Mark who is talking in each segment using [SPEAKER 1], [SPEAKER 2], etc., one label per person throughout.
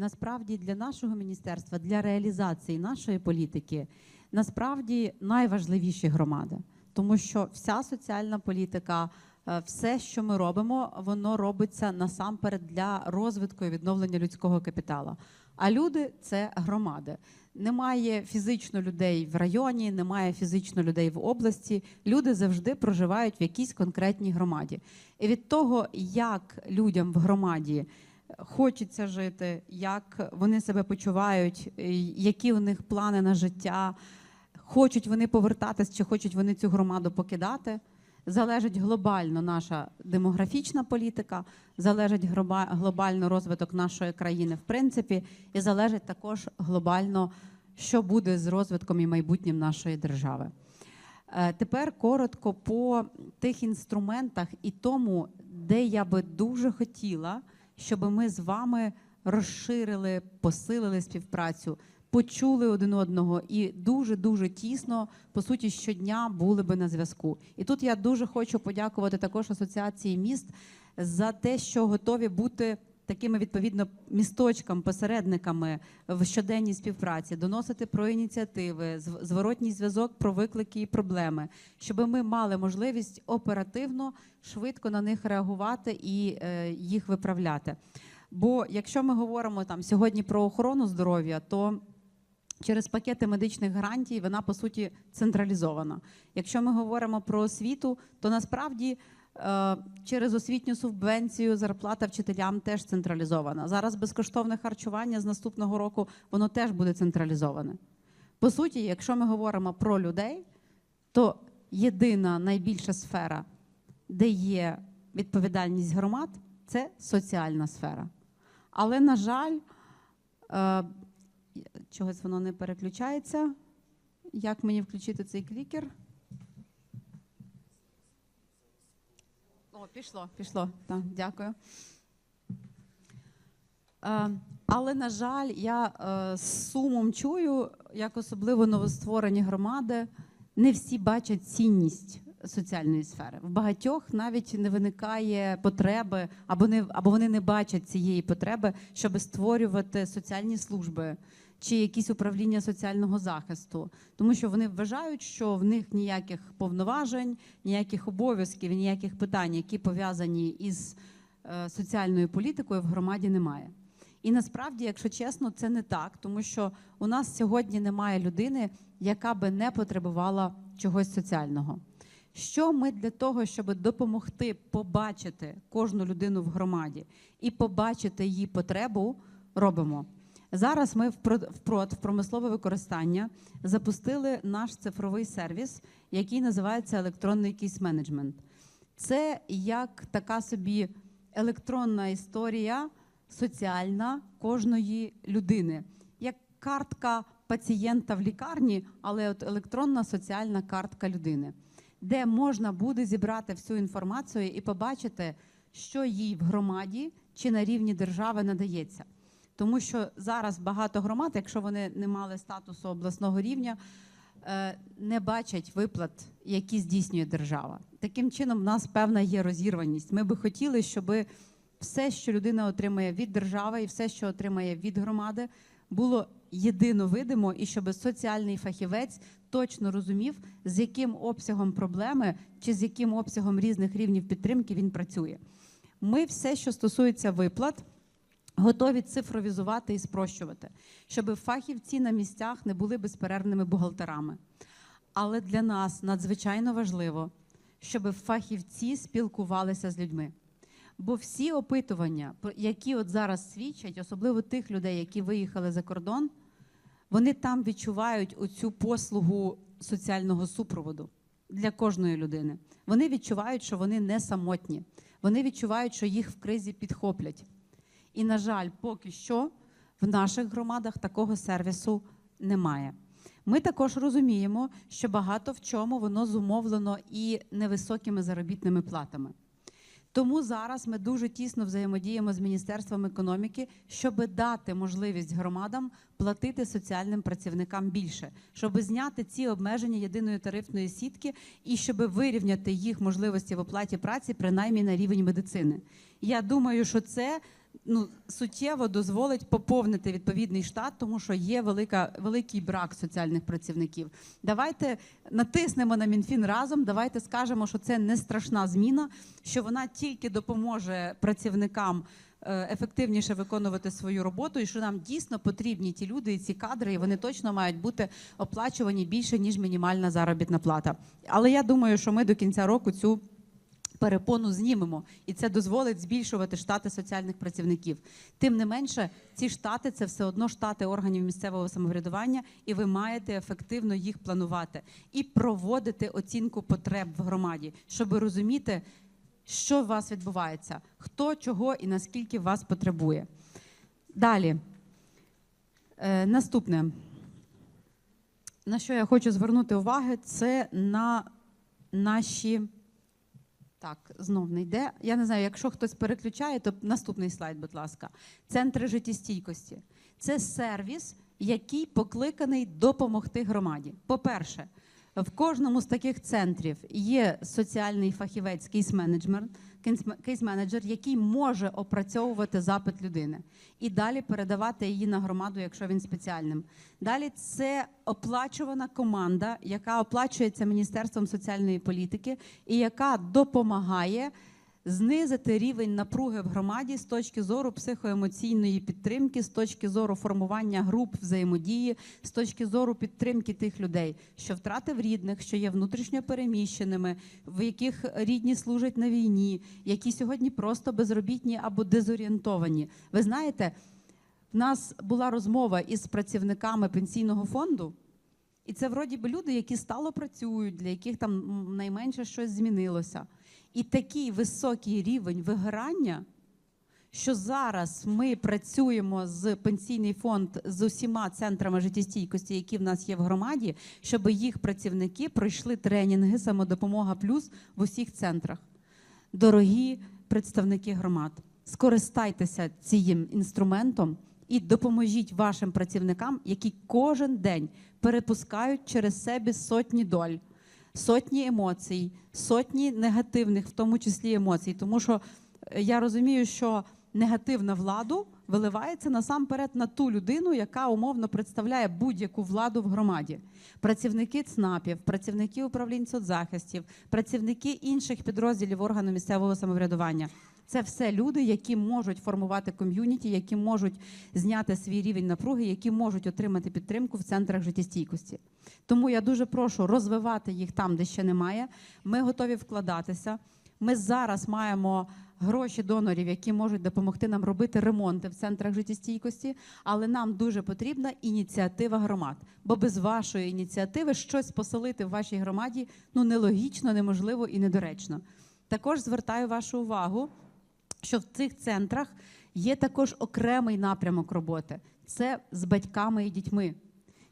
[SPEAKER 1] насправді для нашого міністерства, для реалізації нашої політики, насправді найважливіші громади, тому що вся соціальна політика, е, все, що ми робимо, воно робиться насамперед для розвитку і відновлення людського капіталу. А люди це громади. Немає фізично людей в районі, немає фізично людей в області. Люди завжди проживають в якійсь конкретній громаді. І від того, як людям в громаді хочеться жити, як вони себе почувають, які у них плани на життя, хочуть вони повертатись чи хочуть вони цю громаду покидати. Залежить глобально наша демографічна політика, залежить глобально розвиток нашої країни, в принципі, і залежить також глобально, що буде з розвитком і майбутнім нашої держави. Е, Тепер коротко по тих інструментах і тому, де я би дуже хотіла, щоб ми з вами розширили, посилили співпрацю, почули один одного і дуже дуже тісно, по суті, щодня були би на зв'язку. І тут я дуже хочу подякувати також асоціації міст за те, що готові бути. Такими відповідно місточками, посередниками в щоденній співпраці, доносити про ініціативи, зворотній зв'язок про виклики і проблеми, щоб ми мали можливість оперативно, швидко на них реагувати і е, їх виправляти. Бо якщо ми говоримо там сьогодні про охорону здоров'я, то через пакети медичних гарантій вона по суті централізована. Якщо ми говоримо про освіту, то насправді через освітню субвенцію зарплата вчителям теж централізована. Зараз безкоштовне харчування з наступного року воно теж буде централізоване. По суті, якщо ми говоримо про людей, то єдина найбільша сфера, де є відповідальність громад, це соціальна сфера. Але, на жаль, е, чогось воно не переключається. Як мені включити цей клікер? О, пішло, пішло. Так, дякую. Е, але, на жаль, я е, з сумом чую, як особливо новостворені громади, не всі бачать цінність соціальної сфери. В багатьох навіть не виникає потреби, або, не, або вони не бачать цієї потреби, щоб створювати соціальні служби чи якісь управління соціального захисту, тому що вони вважають, що в них ніяких повноважень, ніяких обов'язків, ніяких питань, які пов'язані із е, соціальною політикою, в громаді немає. І насправді, якщо чесно, це не так, тому що у нас сьогодні немає людини, яка би не потребувала чогось соціального. Що ми для того, щоб допомогти побачити кожну людину в громаді і побачити її потребу, робимо? Зараз ми в в в промислове використання запустили наш цифровий сервіс, який називається електронний кейс-менеджмент. Це як така собі електронна історія соціальна кожної людини, як картка пацієнта в лікарні, але от електронна соціальна картка людини, де можна буде зібрати всю інформацію і побачити, що їй в громаді чи на рівні держави надається. Тому що зараз багато громад, якщо вони не мали статусу обласного рівня, е, не бачать виплат, які здійснює держава. Таким чином, в нас певна є розірваність. Ми би хотіли, щоб все, що людина отримує від держави, і все, що отримує від громади, було єдино видимо, і щоб соціальний фахівець точно розумів, з яким обсягом проблеми чи з яким обсягом різних рівнів підтримки він працює. Ми все, що стосується виплат, готові цифровізувати і спрощувати, щоб фахівці на місцях не були безперервними бухгалтерами. Але для нас надзвичайно важливо, щоб фахівці спілкувалися з людьми. Бо всі опитування, які от зараз свідчать, особливо тих людей, які виїхали за кордон, вони там відчувають оцю послугу соціального супроводу для кожної людини. Вони відчувають, що вони не самотні. Вони відчувають, що їх в кризі підхоплять. І, на жаль, поки що в наших громадах такого сервісу немає. Ми також розуміємо, що багато в чому воно зумовлено і невисокими заробітними платами. Тому зараз ми дуже тісно взаємодіємо з Міністерством економіки, щоб дати можливість громадам платити соціальним працівникам більше, щоб зняти ці обмеження єдиної тарифної сітки і щоб вирівняти їх можливості в оплаті праці, принаймні на рівень медицини. Я думаю, що це ну, суттєво дозволить поповнити відповідний штат, тому що є велика, великий брак соціальних працівників. Давайте натиснемо на Мінфін разом. Давайте скажемо, що це не страшна зміна, що вона тільки допоможе працівникам. е, Ефективніше виконувати свою роботу, і що нам дійсно потрібні ті люди і ці кадри, і вони точно мають бути оплачувані більше ніж мінімальна заробітна плата. Але я думаю, що ми до кінця року цю перепону знімемо, і це дозволить збільшувати штати соціальних працівників. Тим не менше, ці штати це все одно штати органів місцевого самоврядування, і ви маєте ефективно їх планувати і проводити оцінку потреб в громаді, щоб розуміти, що у вас відбувається, хто чого і наскільки вас потребує. Далі. Е, наступне, на що я хочу звернути увагу, це на наші. Так, знов не йде. Я не знаю, якщо хтось переключає, то наступний слайд, будь ласка. Центри життєстійкості. Це сервіс, який покликаний допомогти громаді. По-перше, в кожному з таких центрів є соціальний фахівець, кейс-менеджер, кейс-менеджер, який може опрацьовувати запит людини і далі передавати її на громаду, якщо він спеціальним. Далі це оплачувана команда, яка оплачується Міністерством соціальної політики і яка допомагає знизити рівень напруги в громаді з точки зору психоемоційної підтримки, з точки зору формування груп взаємодії, з точки зору підтримки тих людей, що втратив рідних, що є внутрішньо переміщеними, в яких рідні служать на війні, які сьогодні просто безробітні або дезорієнтовані. Ви знаєте, в нас була розмова із працівниками пенсійного фонду. І це вроді би люди, які стало працюють, для яких там найменше щось змінилося. І такий високий рівень вигорання, що зараз ми працюємо з пенсійний фонд з усіма центрами життєстійкості, які в нас є в громаді, щоб їх працівники пройшли тренінги самодопомога плюс в усіх центрах. Дорогі представники громад, скористайтеся цим інструментом і допоможіть вашим працівникам, які кожен день перепускають через себе сотні доль, сотні емоцій, сотні негативних, в тому числі емоцій. Тому що е, я розумію, що негативна владу виливається насамперед на ту людину, яка умовно представляє будь-яку владу в громаді. Працівники ЦНАПів, працівники управлінь соцзахистів, працівники інших підрозділів органу місцевого самоврядування. Це все люди, які можуть формувати ком'юніті, які можуть зняти свій рівень напруги, які можуть отримати підтримку в центрах життєстійкості. Тому я дуже прошу розвивати їх там, де ще немає. Ми готові вкладатися. Ми зараз маємо гроші донорів, які можуть допомогти нам робити ремонти в центрах життєстійкості, але нам дуже потрібна ініціатива громад. Бо без вашої ініціативи щось поселити в вашій громаді ну нелогічно, неможливо і недоречно. Також звертаю вашу увагу, що в цих центрах є також окремий напрямок роботи це з батьками і дітьми.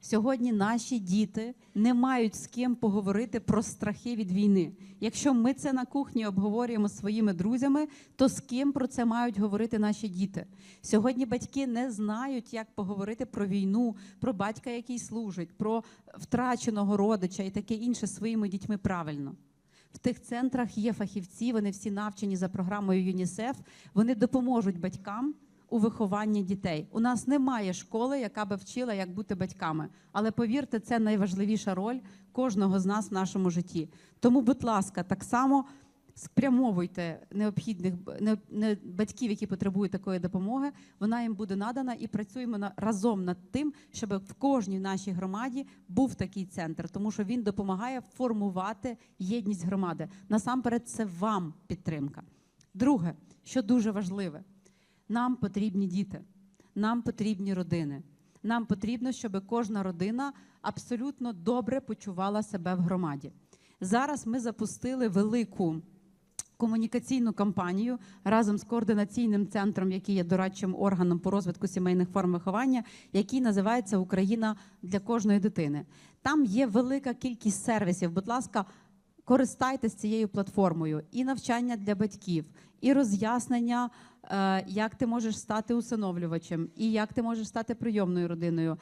[SPEAKER 1] Сьогодні наші діти не мають з ким поговорити про страхи від війни. Якщо ми це на кухні обговорюємо зі своїми друзями, то з ким про це мають говорити наші діти? Сьогодні батьки не знають, як поговорити про війну, про батька, який служить, про втраченого родича і таке інше своїми дітьми правильно. В тих центрах є фахівці, вони всі навчені за програмою ЮНІСЕФ. Вони допоможуть батькам у вихованні дітей. У нас немає школи, яка би вчила, як бути батьками. Але повірте, це найважливіша роль кожного з нас в нашому житті. Тому, будь ласка, так само спрямовуйте необхідних не, не, батьків, які потребують такої допомоги. Вона їм буде надана, і працюємо на, разом над тим, щоб в кожній нашій громаді був такий центр, тому що він допомагає формувати єдність громади. Насамперед, це вам підтримка. Друге, що дуже важливе, нам потрібні діти, нам потрібні родини. Нам потрібно, щоб кожна родина абсолютно добре почувала себе в громаді. Зараз ми запустили велику комунікаційну кампанію разом з координаційним центром, який є дорадчим органом по розвитку сімейних форм виховання, який називається Україна для кожної дитини. Там є велика кількість сервісів. Будь ласка, Користайтесь цією платформою і навчання для батьків, і роз'яснення, е, як ти можеш стати усиновлювачем, і як ти можеш стати прийомною родиною,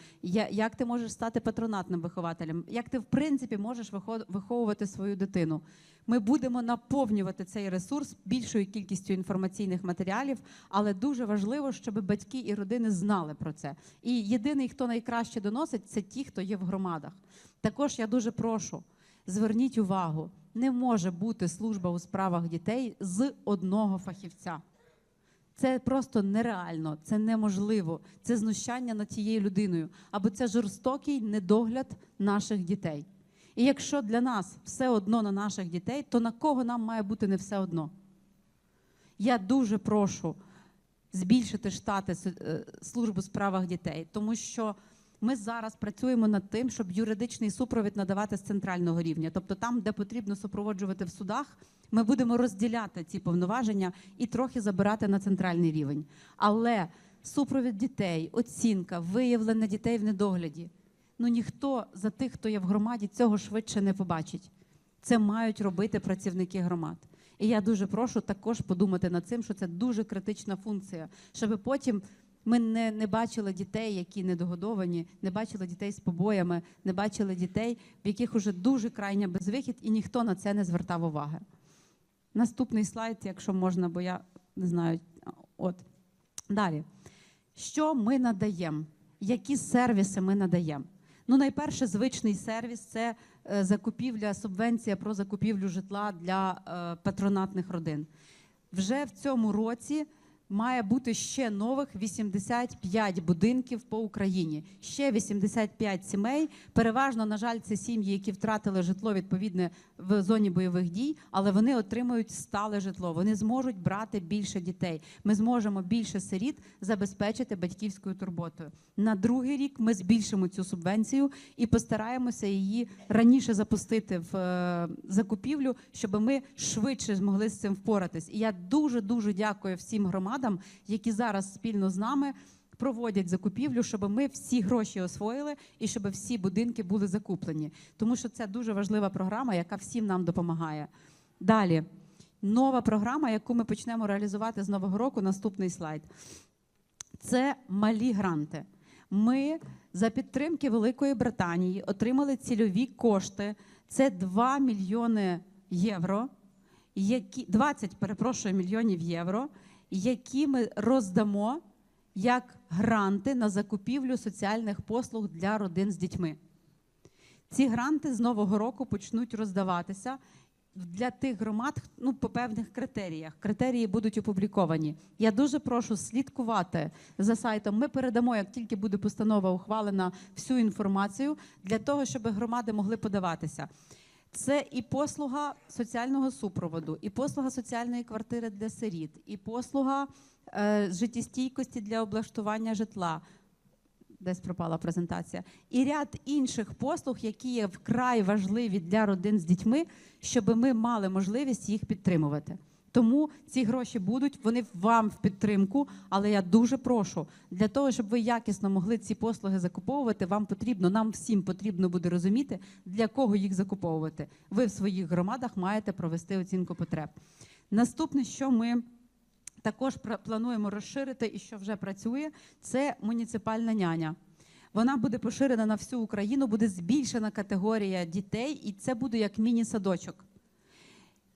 [SPEAKER 1] як ти можеш стати патронатним вихователем, як ти в принципі можеш вихо- виховувати свою дитину. Ми будемо наповнювати цей ресурс більшою кількістю інформаційних матеріалів, але дуже важливо, щоб батьки і родини знали про це. І єдиний, хто найкраще доносить, це ті, хто є в громадах. Також я дуже прошу. Зверніть увагу, не може бути служба у справах дітей з одного фахівця. Це просто нереально, це неможливо. Це знущання над тією людиною, або це жорстокий недогляд наших дітей. І якщо для нас все одно на наших дітей, то на кого нам має бути не все одно? Я дуже прошу збільшити штати е, службу у справах дітей, тому що ми зараз працюємо над тим, щоб юридичний супровід надавати з центрального рівня. Тобто, там, де потрібно супроводжувати в судах, ми будемо розділяти ці повноваження і трохи забирати на центральний рівень. Але супровід дітей, оцінка, виявлення дітей в недогляді. Ну ніхто за тих, хто є в громаді, цього швидше не побачить. Це мають робити працівники громад. І я дуже прошу також подумати над цим, що це дуже критична функція, щоб потім ми не, не бачили дітей, які недогодовані, не бачили дітей з побоями, не бачили дітей, в яких уже дуже крайня безвихід, і ніхто на це не звертав уваги. Наступний слайд, якщо можна, бо я не знаю. От далі. Що ми надаємо? Які сервіси ми надаємо? Ну, найперше, звичний сервіс це е, закупівля, субвенція про закупівлю житла для е, патронатних родин. Вже в цьому році має бути ще нових 85 будинків по Україні. Ще 85 сімей. Переважно, на жаль, це сім'ї, які втратили житло відповідне в зоні бойових дій, але вони отримують стале житло. Вони зможуть брати більше дітей. Ми зможемо більше сиріт забезпечити батьківською турботою. На другий рік ми збільшимо цю субвенцію і постараємося її раніше запустити в е, закупівлю, щоб ми швидше змогли з цим впоратись. І я дуже дуже дякую всім громадам, які зараз спільно з нами. Проводять закупівлю, щоб ми всі гроші освоїли і щоб всі будинки були закуплені, тому що це дуже важлива програма, яка всім нам допомагає. Далі нова програма, яку ми почнемо реалізувати з нового року. Наступний слайд. Це малі гранти. Ми за підтримки Великої Британії отримали цільові кошти. Це 2 мільйони євро, які 20, перепрошую, мільйонів євро, які ми роздамо як гранти на закупівлю соціальних послуг для родин з дітьми. Ці гранти з нового року почнуть роздаватися для тих громад ну, по певних критеріях. Критерії будуть опубліковані. Я дуже прошу слідкувати за сайтом. Ми передамо, як тільки буде постанова ухвалена, всю інформацію для того, щоб громади могли подаватися. Це і послуга соціального супроводу, і послуга соціальної квартири для сиріт, і послуга е, життєстійкості для облаштування житла. Десь пропала презентація, і ряд інших послуг, які є вкрай важливі для родин з дітьми, щоб ми мали можливість їх підтримувати. Тому ці гроші будуть, вони вам в підтримку, але я дуже прошу для того, щоб ви якісно могли ці послуги закуповувати. Вам потрібно, нам всім потрібно буде розуміти, для кого їх закуповувати. Ви в своїх громадах маєте провести оцінку потреб. Наступне, що ми також плануємо розширити і що вже працює, це муніципальна няня. Вона буде поширена на всю Україну, буде збільшена категорія дітей, і це буде як міні-садочок.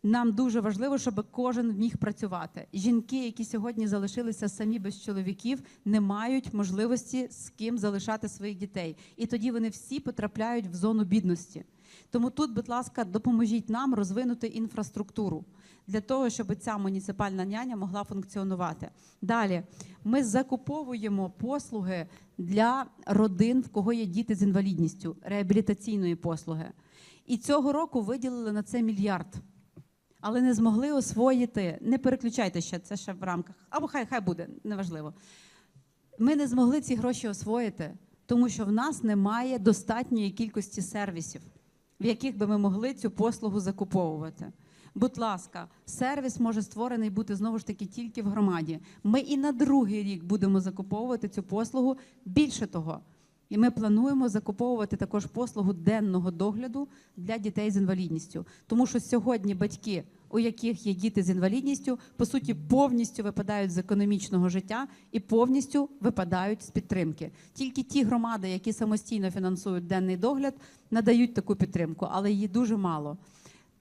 [SPEAKER 1] Нам дуже важливо, щоб кожен міг працювати. Жінки, які сьогодні залишилися самі без чоловіків, не мають можливості з ким залишати своїх дітей. І тоді вони всі потрапляють в зону бідності. Тому тут, будь ласка, допоможіть нам розвинути інфраструктуру для того, щоб ця муніципальна няня могла функціонувати. Далі ми закуповуємо послуги для родин, в кого є діти з інвалідністю, реабілітаційної послуги. І цього року виділили на це мільярд. Але не змогли освоїти. Не переключайте ще це ще в рамках. Або хай хай буде, неважливо. Ми не змогли ці гроші освоїти, тому що в нас немає достатньої кількості сервісів, в яких би ми могли цю послугу закуповувати. Будь ласка, сервіс може створений бути знову ж таки тільки в громаді. Ми і на другий рік будемо закуповувати цю послугу. Більше того, І ми плануємо закуповувати також послугу денного догляду для дітей з інвалідністю. Тому що сьогодні батьки, у яких є діти з інвалідністю, по суті, повністю випадають з економічного життя і повністю випадають з підтримки. Тільки ті громади, які самостійно фінансують денний догляд, надають таку підтримку, але її дуже мало.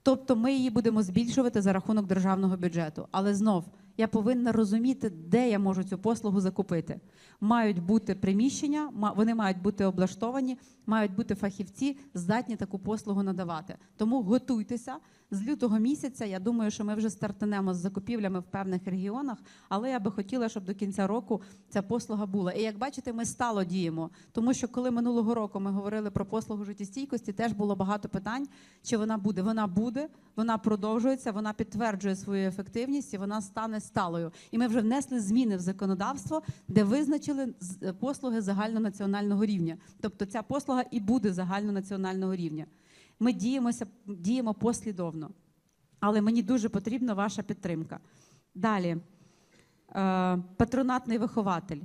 [SPEAKER 1] Тобто ми її будемо збільшувати за рахунок державного бюджету. Але знов я повинна розуміти, де я можу цю послугу закупити. Мають бути приміщення, вони мають бути облаштовані, мають бути фахівці, здатні таку послугу надавати. Тому готуйтеся. З лютого місяця я думаю, що ми вже стартанемо з закупівлями в певних регіонах, але я би хотіла, щоб до кінця року ця послуга була. І як бачите, ми стало діємо, тому що коли минулого року ми говорили про послугу життєстійкості, теж було багато питань, чи вона буде. Вона буде, вона продовжується, вона підтверджує свою ефективність і вона стане сталою. І ми вже внесли зміни в законодавство, де визначили послуги загальнонаціонального рівня. Тобто ця послуга і буде загальнонаціонального рівня. Ми діємося, діємо послідовно. Але мені дуже потрібна ваша підтримка. Далі, е, патронатний вихователь.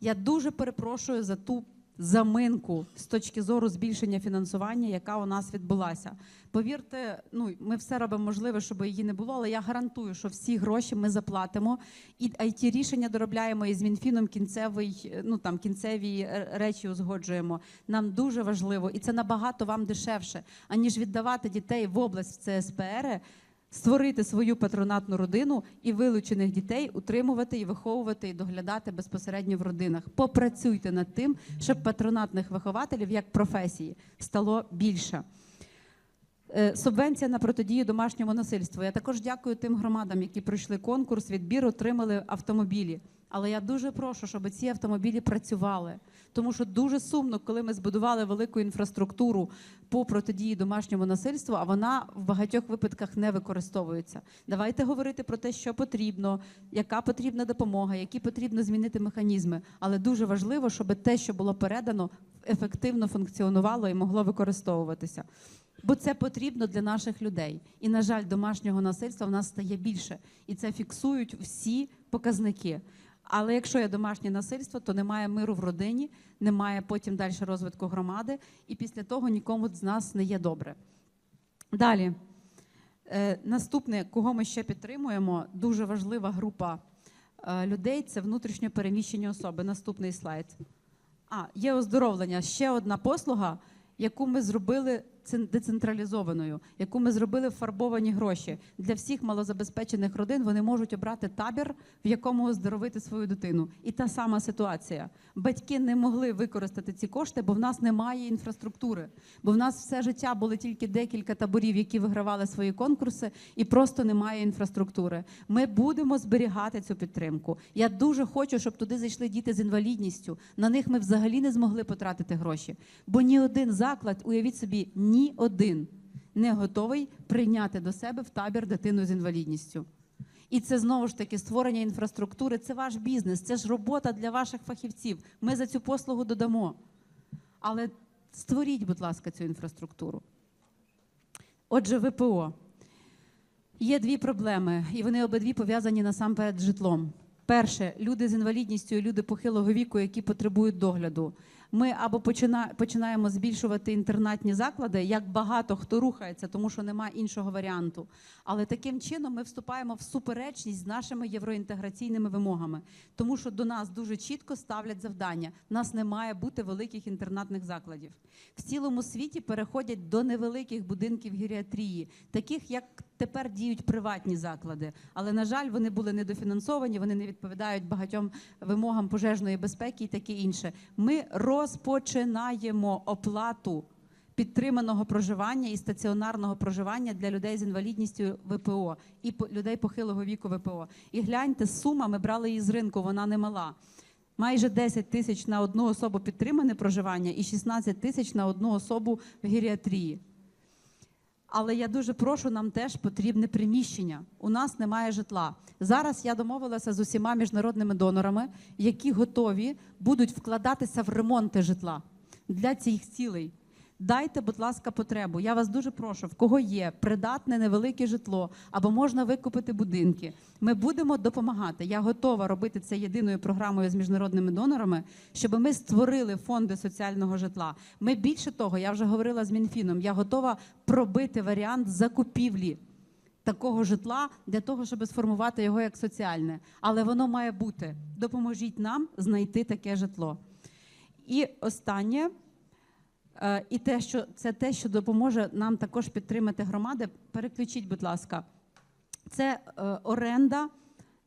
[SPEAKER 1] Я дуже перепрошую за ту заминку з точки зору збільшення фінансування, яка у нас відбулася. Повірте, ну ми все робимо можливе, щоб її не було, але я гарантую, що всі гроші ми заплатимо. І it рішення доробляємо і з Мінфіном кінцевий, ну там кінцеві е, речі узгоджуємо. Нам дуже важливо, і це набагато вам дешевше, аніж віддавати дітей в область в ЦСПР створити свою патронатну родину і вилучених дітей утримувати і виховувати і доглядати безпосередньо в родинах. Попрацюйте над тим, щоб патронатних вихователів як професії стало більше. Е, Субвенція на протидію домашньому насильству. Я також дякую тим громадам, які пройшли конкурс, відбір, отримали автомобілі. Але я дуже прошу, щоб ці автомобілі працювали. Тому що дуже сумно, коли ми збудували велику інфраструктуру по протидії домашньому насильству, а вона в багатьох випадках не використовується. Давайте говорити про те, що потрібно, яка потрібна допомога, які потрібно змінити механізми. Але дуже важливо, щоб те, що було передано, ефективно функціонувало і могло використовуватися. Бо це потрібно для наших людей. І, на жаль, домашнього насильства в нас стає більше. І це фіксують всі показники. Але якщо є домашнє насильство, то немає миру в родині, немає потім далі розвитку громади, і після того нікому з нас не є добре. Далі. Е, наступне, кого ми ще підтримуємо, дуже важлива група е, людей це внутрішньо переміщені особи. Наступний слайд. А, є оздоровлення. Ще одна послуга, яку ми зробили децентралізованою, яку ми зробили фарбовані гроші. Для всіх малозабезпечених родин вони можуть обрати табір, в якому оздоровити свою дитину. І та сама ситуація. Батьки не могли використати ці кошти, бо в нас немає інфраструктури. Бо в нас все життя були тільки декілька таборів, які вигравали свої конкурси, і просто немає інфраструктури. Ми будемо зберігати цю підтримку. Я дуже хочу, щоб туди зайшли діти з інвалідністю. На них ми взагалі не змогли потратити гроші. Бо ні один заклад, уявіть собі, ні один не готовий прийняти до себе в табір дитину з інвалідністю. І це знову ж таки створення інфраструктури. Це ваш бізнес, це ж робота для ваших фахівців. Ми за цю послугу додамо. Але створіть, будь ласка, цю інфраструктуру. Отже, ВПО. Є дві проблеми, і вони обидві пов'язані насамперед з житлом. Перше, люди з інвалідністю і люди похилого віку, які потребують догляду. Ми або почина- починаємо збільшувати інтернатні заклади, як багато хто рухається, тому що немає іншого варіанту. Але таким чином ми вступаємо в суперечність з нашими євроінтеграційними вимогами, тому що до нас дуже чітко ставлять завдання. Нас не має бути великих інтернатних закладів. В цілому світі переходять до невеликих будинків геріатрії, таких як тепер діють приватні заклади. Але на жаль, вони були недофінансовані, вони не відповідають багатьом вимогам пожежної безпеки і таке інше. Ми розпочинаємо оплату підтриманого проживання і стаціонарного проживання для людей з інвалідністю ВПО і людей похилого віку ВПО. І гляньте, сума ми брали її з ринку, вона не мала. Майже 10 тисяч на одну особу підтримане проживання і 16 тисяч на одну особу в геріатрії. Але я дуже прошу, нам теж потрібне приміщення. У нас немає житла. Зараз я домовилася з усіма міжнародними донорами, які готові будуть вкладатися в ремонти житла для цих цілей. Дайте, будь ласка, потребу. Я вас дуже прошу, в кого є придатне невелике житло або можна викупити будинки. Ми будемо допомагати. Я готова робити це єдиною програмою з міжнародними донорами, щоб ми створили фонди соціального житла. Ми більше того, я вже говорила з Мінфіном. Я готова пробити варіант закупівлі такого житла для того, щоб сформувати його як соціальне. Але воно має бути. Допоможіть нам знайти таке житло. І останнє, і те, що це те, що допоможе нам також підтримати громади. Переключіть, будь ласка, це е, оренда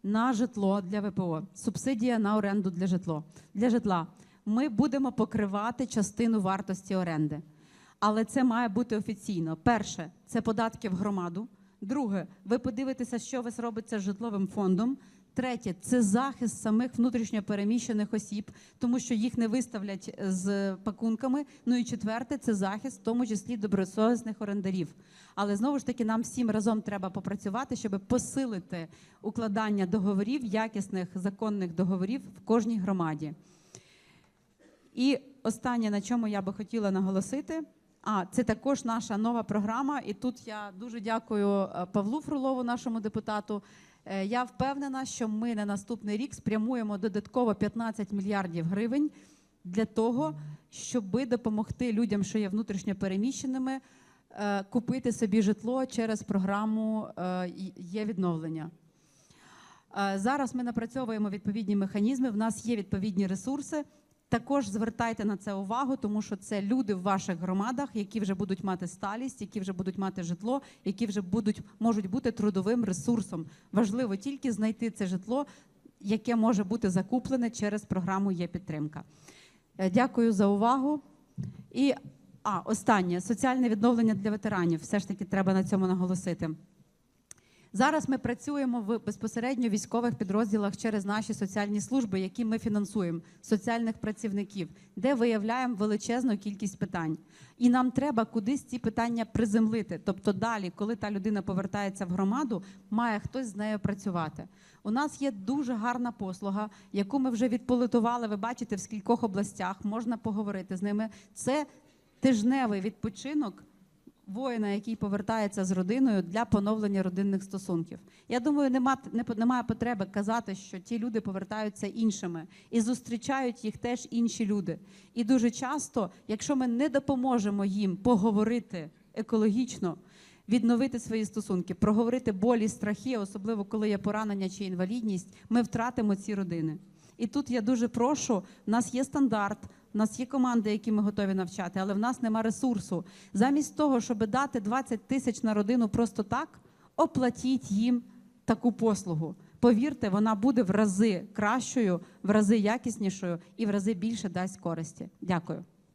[SPEAKER 1] на житло для ВПО, субсидія на оренду для житло для житла. Ми будемо покривати частину вартості оренди, але це має бути офіційно. Перше це податки в громаду. Друге, ви подивитеся, що ви робиться з житловим фондом. Третє це захист самих внутрішньо переміщених осіб, тому що їх не виставлять з пакунками. Ну і четверте це захист, в тому числі добросовісних орендарів. Але знову ж таки, нам всім разом треба попрацювати, щоб посилити укладання договорів, якісних законних договорів в кожній громаді. І останнє, на чому я би хотіла наголосити. А це також наша нова програма. І тут я дуже дякую е, Павлу Фролову, нашому депутату. Е, Я впевнена, що ми на наступний рік спрямуємо додатково 15 мільярдів гривень для того, щоб допомогти людям, що є внутрішньо переміщеними, е, купити собі житло через програму е, є відновлення. Зараз ми напрацьовуємо відповідні механізми. В нас є відповідні ресурси. Також звертайте на це увагу, тому що це люди в ваших громадах, які вже будуть мати сталість, які вже будуть мати житло, які вже будуть можуть бути трудовим ресурсом. Важливо тільки знайти це житло, яке може бути закуплене через програму Є підтримка. Е, Дякую за увагу. І а, останнє соціальне відновлення для ветеранів. Все ж таки треба на цьому наголосити. Зараз ми працюємо в безпосередньо військових підрозділах через наші соціальні служби, які ми фінансуємо, соціальних працівників, де виявляємо величезну кількість питань. І нам треба кудись ці питання приземлити. Тобто, далі, коли та людина повертається в громаду, має хтось з нею працювати. У нас є дуже гарна послуга, яку ми вже відполитували. Ви бачите в скількох областях можна поговорити з ними. Це тижневий відпочинок воїна, який повертається з родиною для поновлення родинних стосунків. Я думаю, нема, не, немає потреби казати, що ті люди повертаються іншими і зустрічають їх теж інші люди. І дуже часто, якщо ми не допоможемо їм поговорити екологічно, відновити свої стосунки, проговорити болі, страхи, особливо коли є поранення чи інвалідність, ми втратимо ці родини. І тут я дуже прошу, в нас є стандарт, в нас є команди, які ми готові навчати, але в нас нема ресурсу. Замість того, щоб дати 20 тисяч на родину просто так, оплатіть їм таку послугу. Повірте, вона буде в рази кращою, в рази якіснішою і в рази більше дасть користі. Дякую.